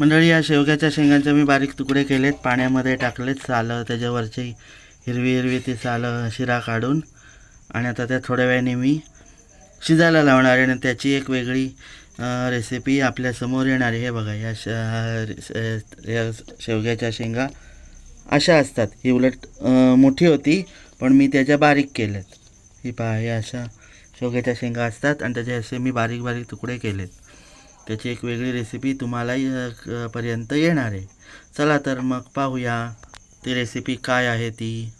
मंडळी या शेवग्याच्या शेंगांचे मी बारीक तुकडे केलेत. पाण्यामध्ये टाकलेत सालं त्याच्यावरची हिरवी हिरवी ती सालं शिरा काढून. आणि आता त्या थोड्या वेळाने मी शिजायला लावणार आहे. आणि त्याची एक वेगळी रेसिपी आपल्यासमोर येणार आहे. हे बघा या श या शेवग्याच्या शेंगा अशा असतात. ही उलट मोठी होती पण मी त्याच्या बारीक केल्यात ही पहा हे अशा शेवग्याच्या शेंगा असतात. आणि त्याचे असे मी बारीक बारीक तुकडे केलेत. त्याची एक वेगळी रेसिपी तुम्हालाही पर्यंत येणार आहे. चला तर मग पाहूया ती रेसिपी काय आहे ती.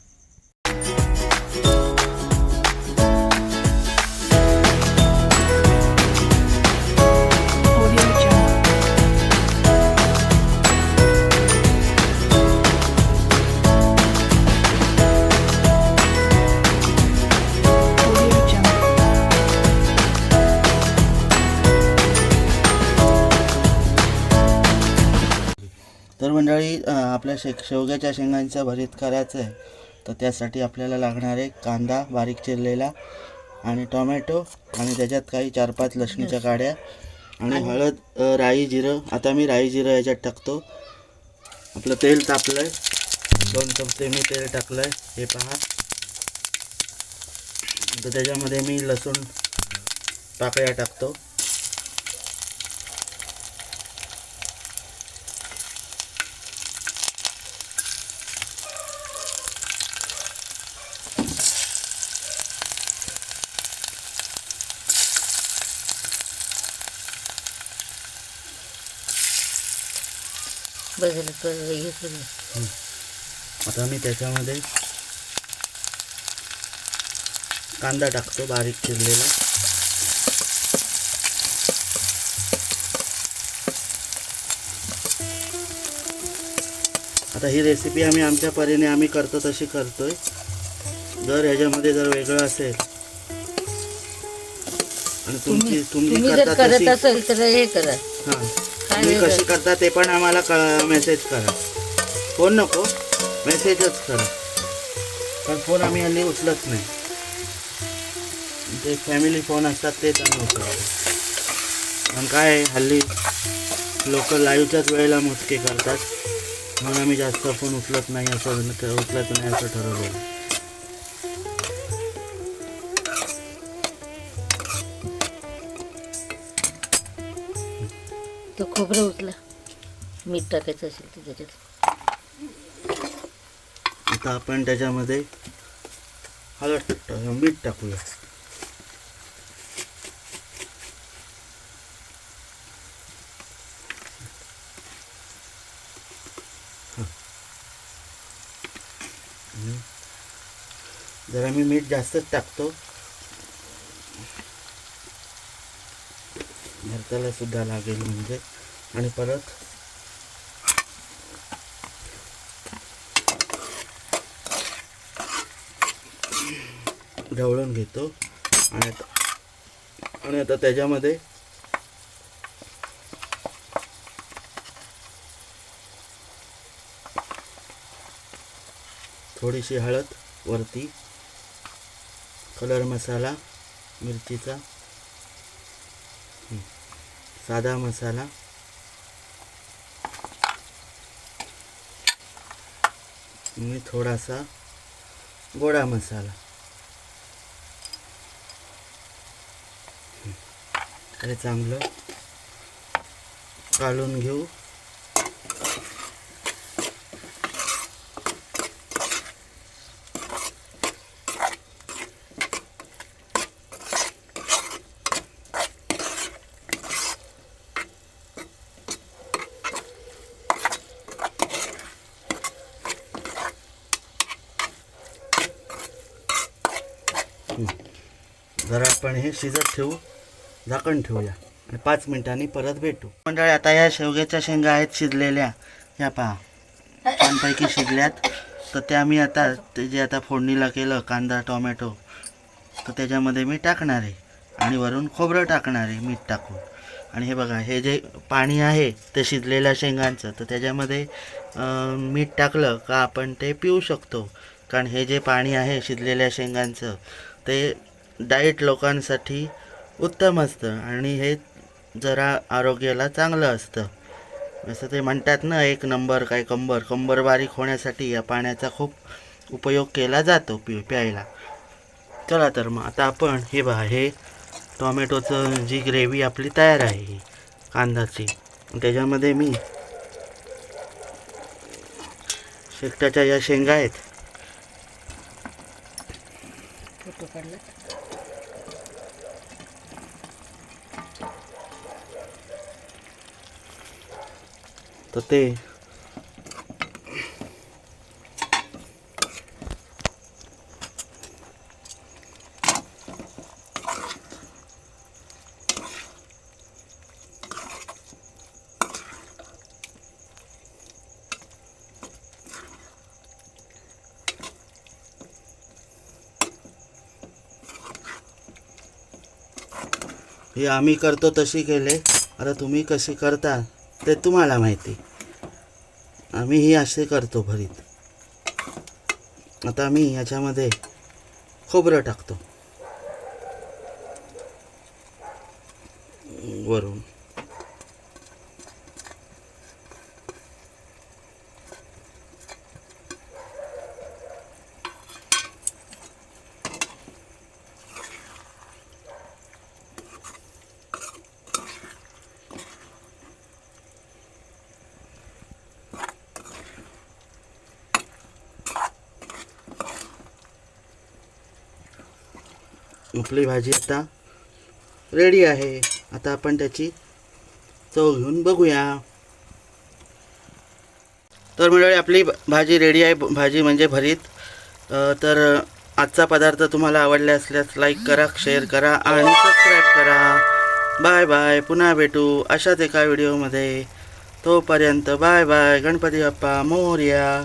आपल्या शे शेवग्याच्या शेंगांचं भरीत करायचं आहे. तर त्यासाठी आपल्याला लागणार आहे कांदा बारीक चिरलेला आणि टोमॅटो आणि त्याच्यात काही चार पाच लसणीच्या काड्या आणि हळद राई जिरं. आता मी राई जिरं याच्यात टाकतो. आपलं तेल तापलं आहे दोन चमचे मी तेल टाकलं आहे हे पहा. तर त्याच्यामध्ये मी लसूण पाकळ्या टाकतो. हे करू आता मी त्याच्यामध्ये कांदा टाकतो बारीक चिरलेला. आता ही रेसिपी आम्ही आमच्या परीने आम्ही करतो तशी करतोय. जर ह्याच्यामध्ये जर वेगळं असेल आणि तुमची तुम्ही करता असेल तर हे करा. हां. तुम्ही? कशी करता. ते पण आम्हाला क मेसेज करा. फोन नको मेसेजच करा. पण फोन आम्ही हल्ली उचलत नाही. जे फॅमिली फोन असतात तेच आम्ही उचलतो. पण काय हल्ली लोक लाईव्हच्याच वेळेला मोजके करतात. म्हणून आम्ही जास्त फोन उचलत नाही असं उचलत नाही असं ठरवलं तो खोबरं उचला मीठ टाकायचं असेल तर त्याच्यात. आता आपण त्याच्यामध्ये हळद मीठ टाकूया. जरा मी मीठ जास्तच टाकतो. भरताला सुद्धा लागेल म्हणजे. आणि परत ढवळून घेतो. आणि आता आणि आता त्याच्यामध्ये थोडीशी हळद वरती कलर मसाला मिरचीचा साधा मसाला. आणि थोडासा गोडा मसाला. अरे चांगलं काढून घेऊ. जरा आपण हे शिजत ठेवू झाकण ठेवूया. आणि पाच मिनिटांनी परत भेटू. मंडळी आता या शेवग्याच्या शेंगा आहेत शिजलेल्या. या पहा. छानपैकी शिजल्यात. तर त्या मी आता ते जे आता फोडणीला केलं कांदा टोमॅटो तर त्याच्यामध्ये मी टाकणार आहे. आणि वरून खोबरं टाकणार आहे मीठ टाकून. आणि हे बघा हे जे पाणी आहे ते शिजलेल्या शेंगांचं तर त्याच्यामध्ये मीठ टाकलं का आपण ते पिऊ शकतो. कारण हे जे पाणी आहे शिजलेल्या शेंगांचं ते डाईट लोकांसाठी उत्तम असतं आणि हे जरा आरोग्याला चांगलं असतं. जसं ते म्हणतात ना एक नंबर काय कंबर. कंबर बारीक होण्यासाठी या पाण्याचा खूप उपयोग केला जातो पि प्यायला. चला तर मग आता आपण हे बघा हे टॉमॅटोचं जी ग्रेव्ही आपली तयार आहे ही कांदाची त्याच्यामध्ये मी शेकटाच्या या शेंगा आहेत. तर ते. हे आम्ही करतो तशी केले. आता तुम्ही कशी करता ते तुम्हाला माहिती. आम्ही ही असे करतो भरीत. आता आम्ही याच्यामध्ये खोबरं टाकतो. वरून. आपली भाजी आता. रेडी आहे. आता आपण त्याची चव घेऊन बघूया. तर मंडळी आपली भाजी रेडी आहे. भाजी म्हणजे भरीत. तर आजचा पदार्थ तुम्हाला आवडला असल्यास लाईक करा शेअर करा आणि सबस्क्राईब करा. बाय बाय पुन्हा भेटू अशाच एका व्हिडिओमध्ये तोपर्यंत बाय बाय गणपती बाप्पा मोर्या.